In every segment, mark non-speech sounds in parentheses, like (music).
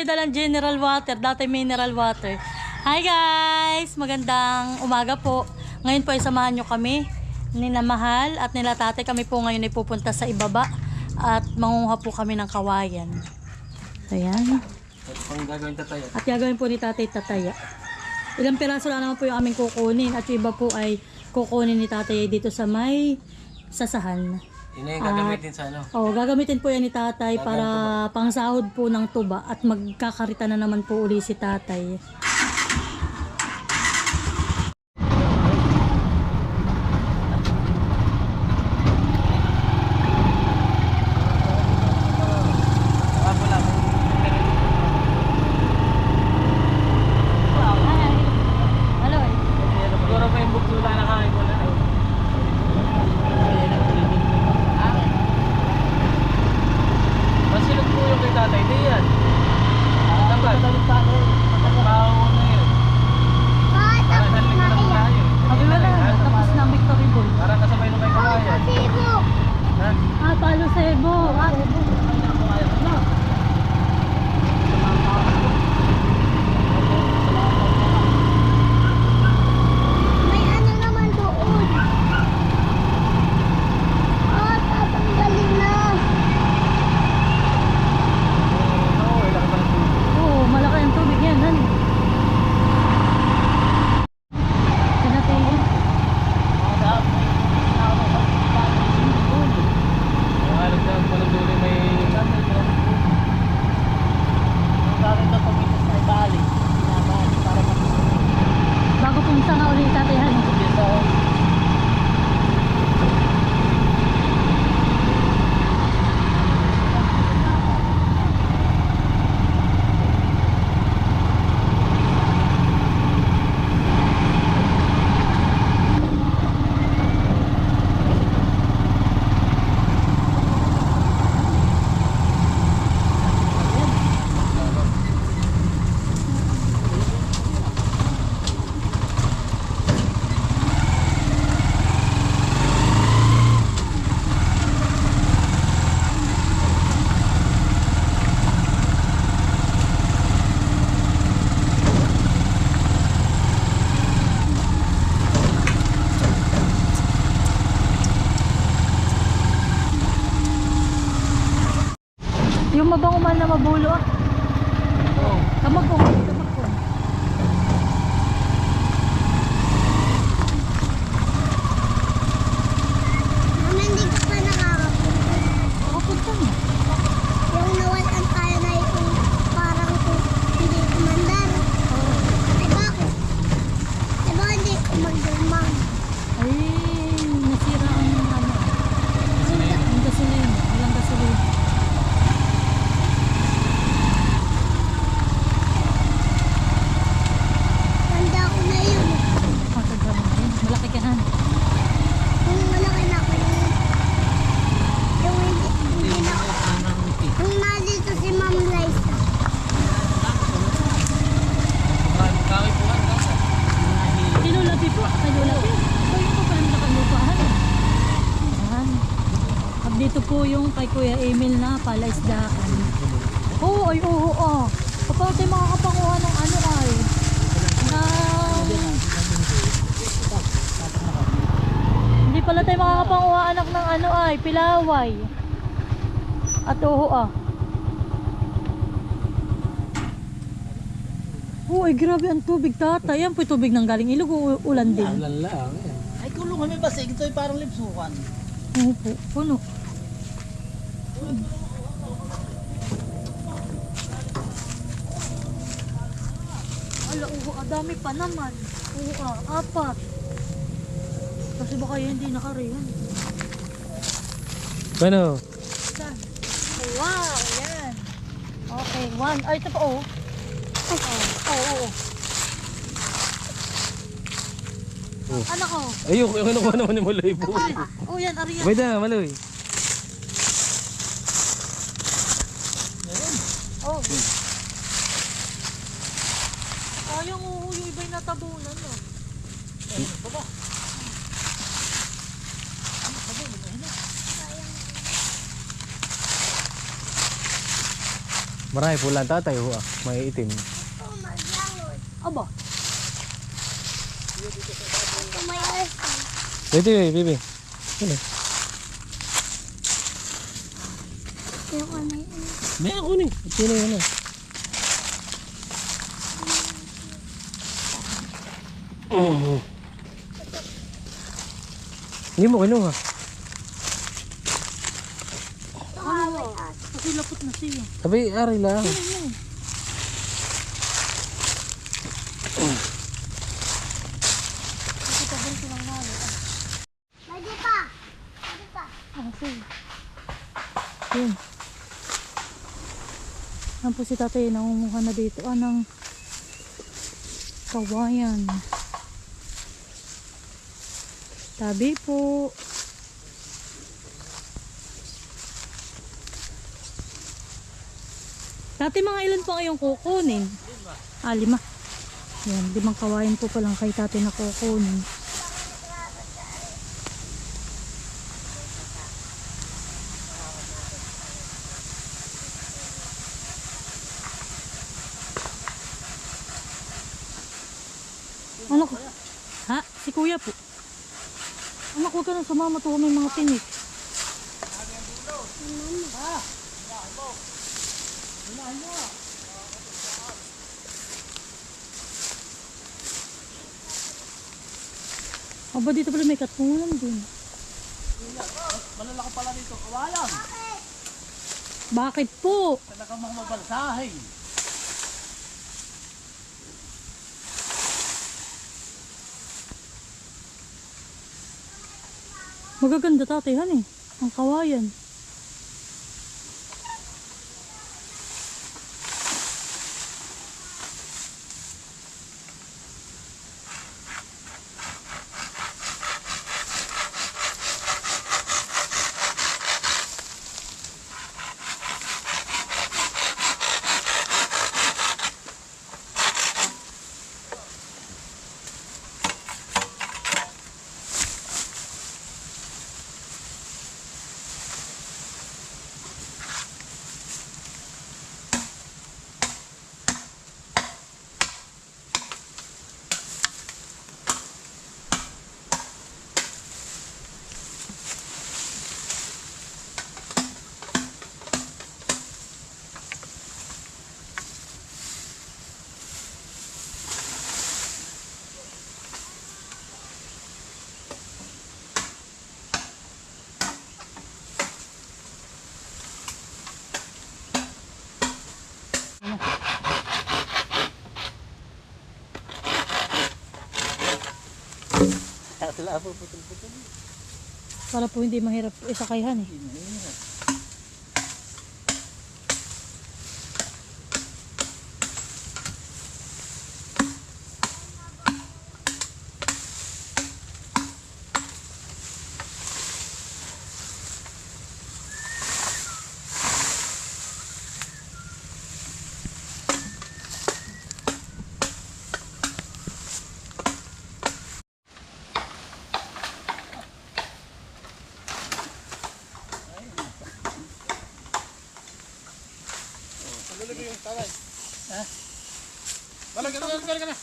may dalang general water. Dati mineral water. Hi guys! Magandang umaga po. Ngayon po ay samahan nyo kami. Nina Mahal at nila tatay kami po ngayon ay pupunta sa ibaba. At mangunguha po kami ng kawayan. So yan. At pang gagawin. At gagawin po ni tatay tataya. Ilang piraso lang po yung aming kukunin. At yung iba po ay kukunin ni tatay dito sa may sasahan. Yun na yung gagamitin sa ano. Oo, gagamitin po yan ni tatay para pangsahod po ng tuba at magkakarita na naman po uli si tatay. Saka pala, Hi! Hello! siguro pa yung bukso na nakain ko na. Masilog po yung kay tatay. Di yan. Dapat. Matatrabaho na yun. Para nalig ka ng tayo. Sabi mo na, tapos na ang victory ball. Para kasabay na may kawayan. Ha? Ah, palo sebo! Ah, May ano naman doon. Oh, tatanggalin na. Oo, ilang pa ng tubig. Oo, malaki ang tubig yan. Han. Kanatingin. Yung halos na walang dulo may... Bago pumunta nga ulit tatay Han. Yung mabango man na mabulo ah. Oo. Kamag ko, kamag ko. Mama, hindi ka pa nakakapunta. Nakapunta na. Yung nawalan tayo na yung parang kung hindi kumandar. Ay, bakit? Ay, bakit hindi ko magdumang? Ay, nasira ang ano. Ang gasolina. Walang gasolina. Tanda ko na yun. Matanda mo na yun. Malaki ka na. Kung malaki na ako yun. Yung hindi, hindi na Yung nandito si Ma'am Liza. Kami po ang kasa. Kinulapi po. Kinulapi. Ito yung pa pala nakalupahan. Ayan. At dito po yung kay Kuya Emil na palaisdaan. Oo, ay oo, oo. Kapag tayo makakapanguha ng ano ay. Ng... Hindi pala tayo makakapanguha anak ng ano ay, pilaway. At oo ah. Oo, ay grabe ang tubig tata. Yan po yung tubig ng galing ilog o ulan din. Ulan lang. Ay, kulungan may basig. Ito ay parang lipsukan. Oo po, puno. Dami pa naman. Oo, ah, apat. Kasi baka yun hindi nakariyan. Ano? Saan? Wow, yan. Okay, one. Ay, ito pa, oh. Oh, oh, oh. Oh. Anak ko. Ayun, yung kinukuha naman ni Muloy po. Ay, oh, yan, ariyan. Abay na, Maloy. Oh. Sayang oh, yung iba'y natabunan no. Marami pula ang tatay, ho, ah. May itim. Oh, maglangon. Aba, Ito may ice. Dito, bibi. Ano? Yung ano yun. May ako ni. Sino yun ah? Oh. Hindi mo kinuha. Tumaway at. kasi lapot na siya. Sabi, ari lang. Ah, sige. Yun. Yan po si tatay, nangunguha na dito. Ah, ng kawayan. Tabi po. Dati mga ilan po kayong kukunin? Ah, lima. Yan, limang kawayan po palang kay tatay na kukunin. Anak. Ha? Si kuya po. Anak, huwag ka nang sumama to may Aba, dito pala may katmulan din. Malalaki pala dito. Kawayan. Bakit po? Talagang mga mabalsahin. Magaganda tatay, han eh. Ang kawayan. Wala po putol-putol. Para po hindi mahirap isakayhan eh. Balag ka na, balag ka na.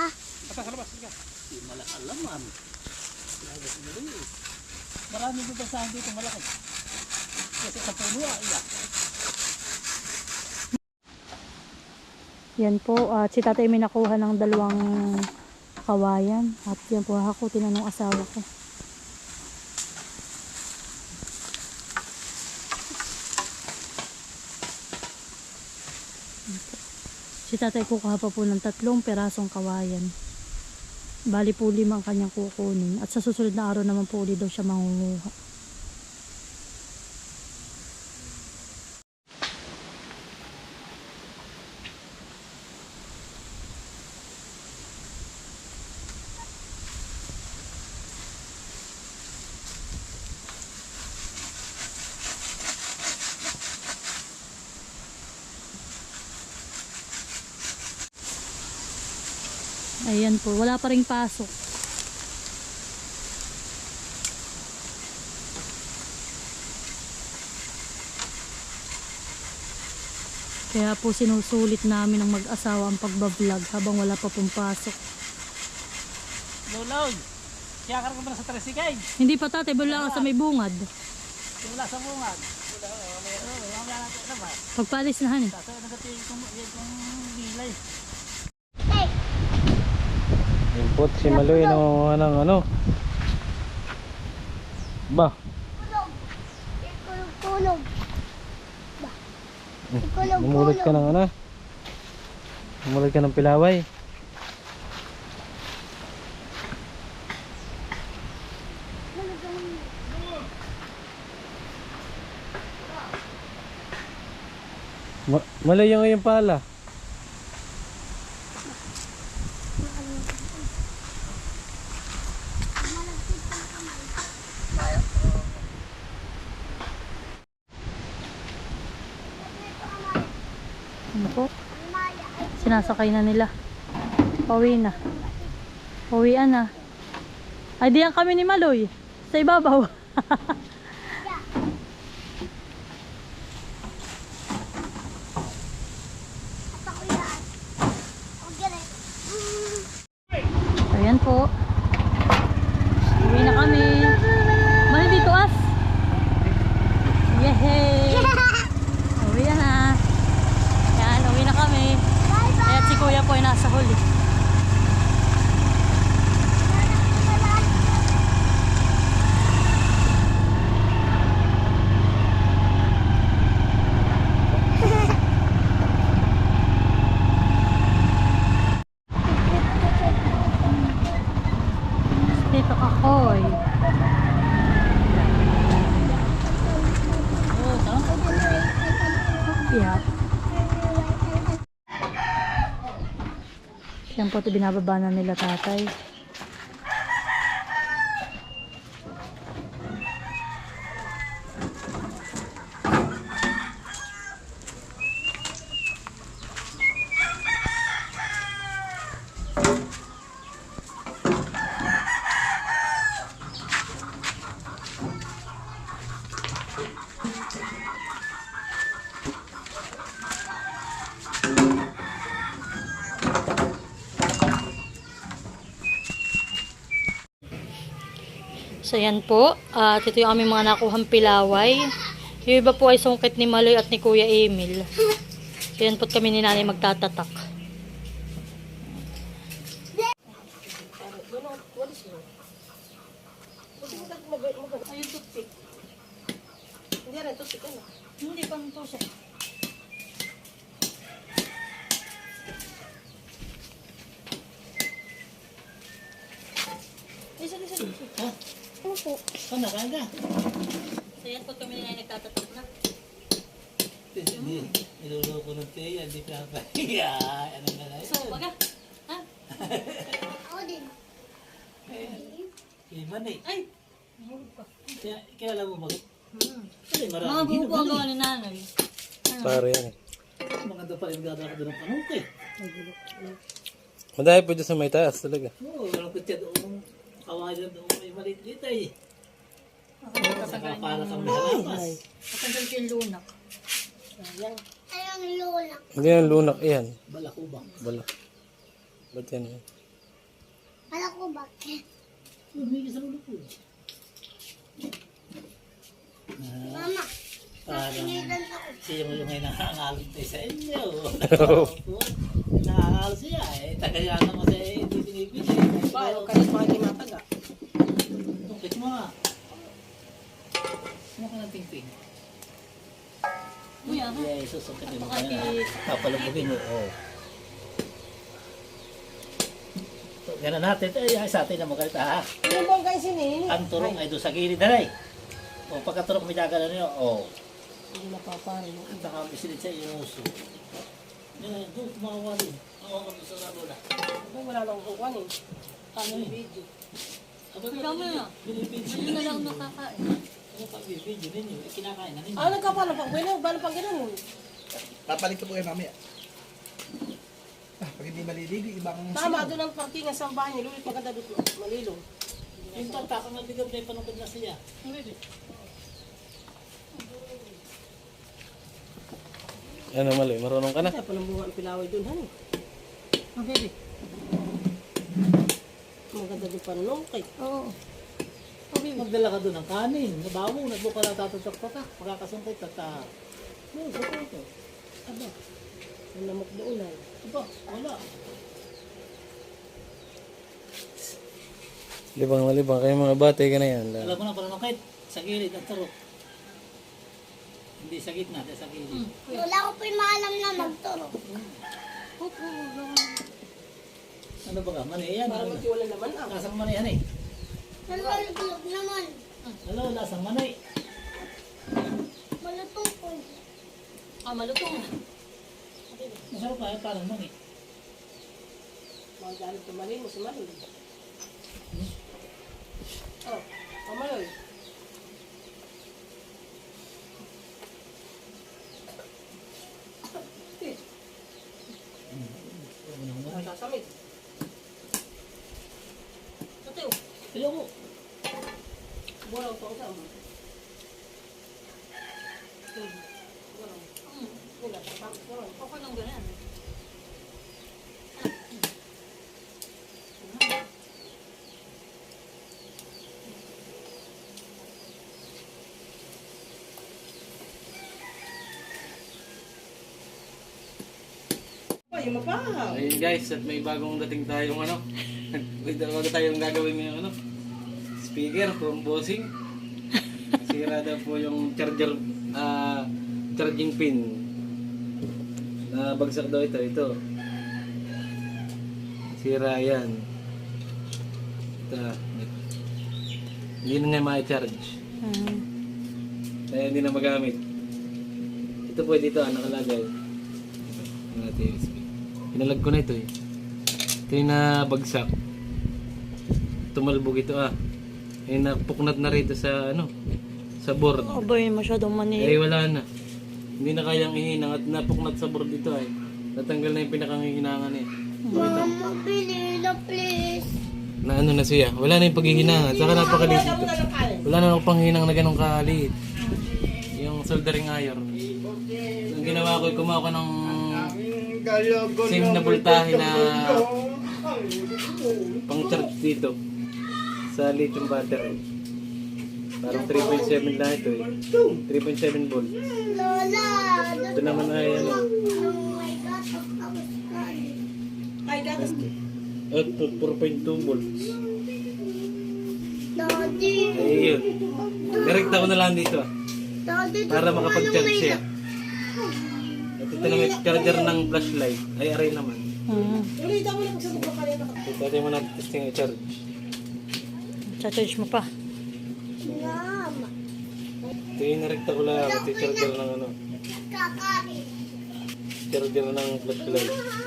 Ha? Basta sa labas, sige. Di malakalaman. Basahin dito malaki. Kasi sa puno ah, iya. Yan po, at si tatay may nakuha ng dalawang kawayan. At yan po ako, tinanong asawa ko. Si tatay kukuha pa po ng tatlong perasong kawayan. Bali po lima ang kanyang kukunin. At sa susunod na araw naman po ulit daw siya mangunguha. Ayan po, wala pa ring pasok. Kaya po sinusulit namin ng mag-asawa ang pagbablog habang wala pa pong pasok. Lulaw. Kaya ka na sa tricycle? Hindi pa tatay, wala ka sa may bungad. Wala sa bungad. Oh, may ano. Pagpalis na han eh. Kasi nagating kong bilay. Impot si Maloy no anong ano. Ba, kulog. Ba? Ikulog-kulog. Namulot ka ng ano? Namulot ka ng pilaway. Ma malayo ngayon pala. Sinasakay na nila. Pauwi na. Pauwian na. Ay, diyan kami ni Maloy. Sa ibabaw. (laughs) At ako yan. Okay rin. Mm. Ayan po. Uwi na kami. Mali dito as. Yehey! Uwi na. Yan, uwi na kami. Bye-bye. Kaya si kuya po ay nasa huli. Dito ako'y. Yeah. Yan po ito binababa na nila tatay. So yan po. At ito yung aming mga nakuhang pilaway. Yung iba po ay sungkit ni Maloy at ni Kuya Emil. So yan po kami ni nanay magtatatak. Hindi pang to siya. Isa, isa, isa. Ano po? Sana ka ka. So yan nagtatatak na. Hindi. Niluloko ng tiya, hindi ka pa. Yeah, ano na lang. So, baga. Ha? Ako din. Eh. Ay! Kaya, kilala mo ba? Hmm. Mga marami bubo ang gawa ni nanay. Pare yan eh. Maganda pa rin gagawin ko ng eh. Madami po dyan sa may taas talaga. Oo, walang kutya doon. Kawalan doon may maliit dito eh. Saka para kang halapas. Patanggal ko yung lunak. Ayong lola. Hindi yan lunak yan. Balakubang. Bala. Ba't yan? eh? Bakit? Lumigis sa ko. Mama, Parang siya mo yung nangangalit tayo sa inyo. (laughs) Nangangal siya eh. Tagayan naman sa hindi binibigay. Ba, yung kalis mga kinataga. Tungkit mo nga. Ano ka ng ping-ping? Kuya, ha? Yeah, susukit mo ka na. Papalabugin mo. Oo. So, Ganun natin. Ay, sa atin na magalit ha. Ano bang kayo sinini? Ang turong ay doon sa gilid na O pagkaturok may dagala niyo. O. Hindi napaparin. Ang baka bisilid sa iyo uso. Yan, doon tumawa rin. Oo, kami sa. Ano, wala nang kukuhan eh. Ano yung video? Aba, Ikaw mo na. Hindi na lang nakakain. Ano pag video ninyo? Eh, kinakain na ninyo. Ah, pag bueno, bala pag ganun. Papalit ko po kayo mamaya. Ah, pag hindi maliligo, ibang Tama doon ang parkingan sa bahay ni Lulit, maganda doon, malilong. Yung tata ka magbigay na yung panungkod na siya. Ano mali, marunong ka na? Kaya palang bunga ang pilaway doon, hani. Oh, baby. Maganda din panunungkit. Oo. Magdala ka doon ng kanin. Nabawo, nagbuka lang tatatak pa ka. Makakasungkit at ah. No, sa ito. Aba. Ang lamok doon ay. Aba, wala. Libang malibang, kayo mga batay ka na yan. Alam ko na panunungkit. Sa gilid at taro. Hindi sa gitna, sa gilid. Wala ko po yung maalam na magturo. Ano ba ka? Mani yan. Para magtiwala naman ah. Lasang mani yan eh. Nalulog naman. Hello, lasang mani. Malutong po. Ah, malutong. Masarap kaya parang mani. Magalit tumali mo si Maloy. Oh, pamaloy. Sasamit. Tatiyo. Ayaw mo. Buwaw to sa mo. Wala, tapos naman. Okay lang ganyan. Ay, mapa. Ayun guys, at may bagong dating tayong ano. (laughs) may bago tayong gagawin ngayong ano. Speaker from Bossing. Sira daw po yung charger, ah, charging pin. Nabagsak daw ito, ito. Sira yan. Ito. Hindi na niya ma-charge. Hmm. Kaya hindi na magamit. Ito po dito, ah, nakalagay. Ang ating USB. Pinalag ko na ito eh. Ito yung nabagsak. Tumalbog ito ah. Eh napuknat na rito sa ano, sa board. Abay, masyadong mani. Eh wala na. Hindi na kayang ihinang at napuknat sa board dito ay. Natanggal na yung pinakanghihinangan eh. Mama, pinila please. Na ano na siya. Wala na yung paghihinangan. Saka napakaliit ito. Wala na akong panghinang na ganong kaliit. Yung soldering iron. Ang ginawa ko, kumuha ko ng same na voltahe na pang charge dito sa lithium battery. Parang 3.7 lang ito eh. 3.7 volts. Ito naman ay ano. oh. At 4.2 volts. Daddy, Ay yun. Direkta ko na lang dito ah. Para makapag-charge siya. Na may charger ng flashlight. Ay aray naman. Hmm. Ito natin mo natin testing i-charge. Cha-charge mo pa. Ito yung narekta ko lang. Ito yung charger ng ano. Charger ng flashlight. Na.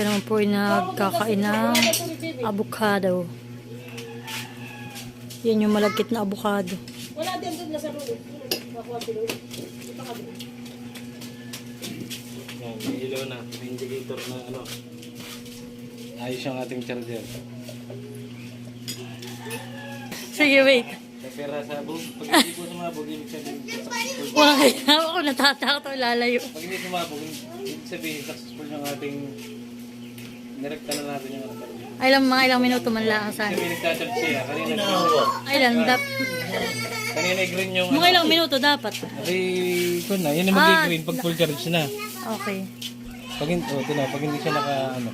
Kuya naman po ay nagkakain ng avocado. Yan yung malagkit na avocado. Wala din doon na sa rulo. Nakuha si Lolo. Ito ka doon. Yan, may ilaw na. May indicator na ano. Ayos yung ating charger. Sige, wait. Kapira sabog. Pag hindi po sumabog, ibig sabihin kaya ako natatakot o lalayo. Pag hindi sumabog, ibig sabihin successful yung ating nirekta na natin yung ano. charger. Ay lang, mga ilang minuto man lang Kasi sana. may nagcharge siya. Kanina, Ay lang, dap kanina green yung mga ilang minuto dapat. Ay, ko na. Yan ang mag-green pag full charge na. Okay. Pag hindi, oh, ito na, pag hindi siya naka, ano,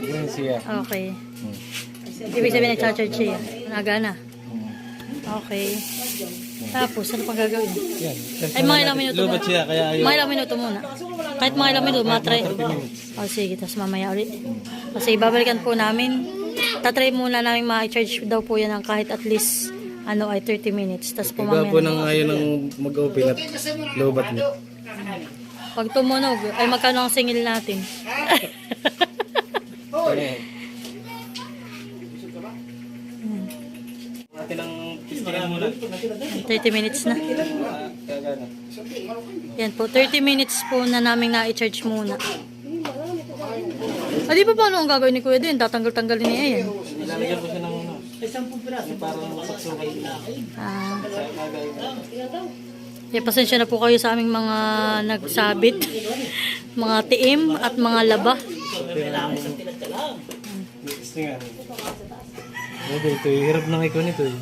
green siya. Okay. Hmm. Ibig sabihin nag-charge siya. Nagana. Hmm. Okay. Tapos, ano pang gagawin? Yan. Ay, mga ilang minuto Lubat ba? siya, kaya ayaw. Mga ilang minuto muna. Kahit mga ilang minuto, matry. O sige, tapos mamaya ulit. Kasi babalikan po namin. Tatry muna namin ma-charge daw po yan ng kahit at least ano ay 30 minutes. Tapos po Iba po mamaya. nang ayaw ng mag-open at lubat niya. Pag tumunog, ay magkano ang singil natin? Ang muna. 30 minutes na. Kagana. Yan po, 30 minutes po na namin na-charge muna. Ah, di ba paano ang gagawin ni Kuya din? Tatanggal-tanggalin niya yan. Ilalagyan ko siya ng. Ay, sampung piraso. Parang masaksukan din. Ah. Yeah, pasensya na po kayo sa aming mga nagsabit, mga tiim at mga laba. Ito, hirap ng ikaw nito eh.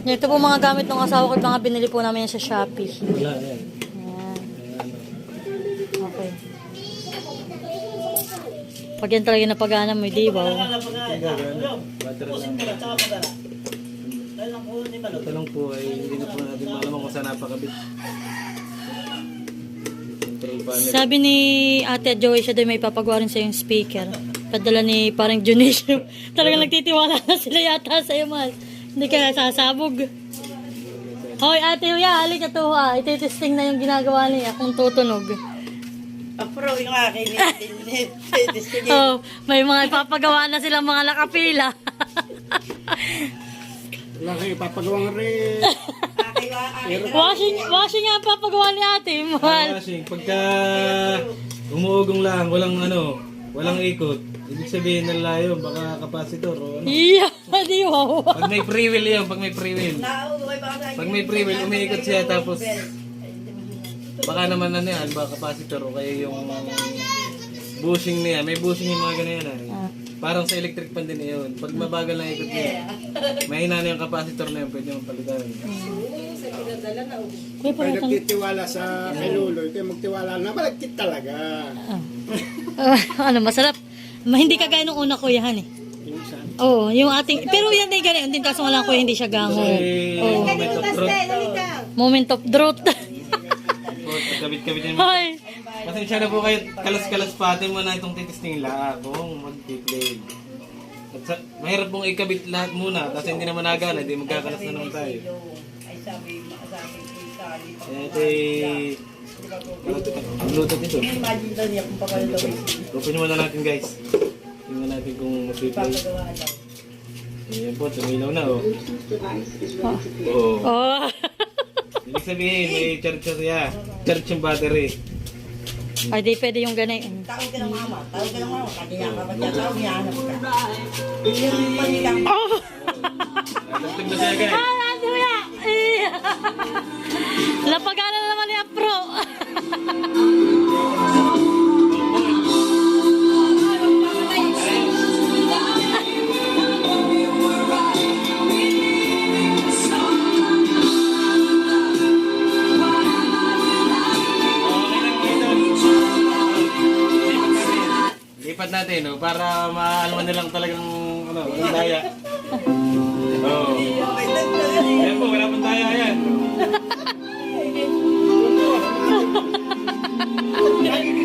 Ito po mga gamit ng asawa ko, mga binili po namin sa Shopee. Wala, yan. Pag yan talaga napagana mo, di ba? Ito lang po ay hindi na po natin malaman kung saan napakabit. Sabi ni Ate Joey siya doon may papagawa rin sa yung speaker. Padala ni parang Junisio. (laughs) Talagang nagtitiwala na sila yata sa iyo, mahal. Hindi kaya sasabog. Hoy, Ate Huya, halika to ha. Ititesting na yung ginagawa niya kung tutunog. Apro yung akin. (laughs) Oh, may mga ipapagawa na silang mga nakapila. (laughs) Wala kayo, papagawang rin. washing, washing nga papagawa ni Ate, mahal. Kasi pagka umuugong lang, walang ano, walang ikot. Ibig sabihin ng layo, baka kapasitor o ano. Iya, di wow. Pag may free will yun, pag may free will. Pag may free will, umiikot siya tapos baka naman ano yan, baka kapasitor o kaya yung bushing niya. May bushing yung mga ganyan yan. Ah. Parang sa electric pan din yun. Pag mabagal lang ikot niya, (laughs) mahina na yung kapasitor na yun, pwede mong palitan. Kuya, parang tan- Nagtitiwala sa kay Luloy, kaya magtiwala na malagkit talaga. Ah, (laughs) ano, masarap. Ma, hindi kagaya nung una kuya, han eh. Yung saan? Oo, yung ating, pero yan din ganyan din kaso wala kuya, hindi siya gango. Eh, moment of truth. Moment of truth. Kabit-kabit yun. Hoy, Pasensya na po kayo, kalas-kalas pati mo na itong titisting lahat kung mag-play. At sa, mahirap pong ikabit lahat muna, kasi hindi naman nagana, hindi magkakalas na naman tayo. Kaya ito ay... Ang lutot nito. Open muna natin guys. Tingnan natin kung mag-play. Ayan po, tumilaw na oh. Oo. oh. (laughs) Ibig sabihin, may charge siya. Charge yung battery. Ay, di pwede yung ganun. Tawag ka ng mama. Tawag ka ng mama. Kanya ka ba niya? Tawag niya. Hanap ka. Yung panilang. Oh! Nagtag na siya guys. Ah, ano yan? Eh. Lapagana na naman ni Apro. (laughs) lipad natin, no? Para maalaman nilang talagang, ano, walang daya. Oo. Oh. Ayan po, wala pong daya, ayan. (laughs)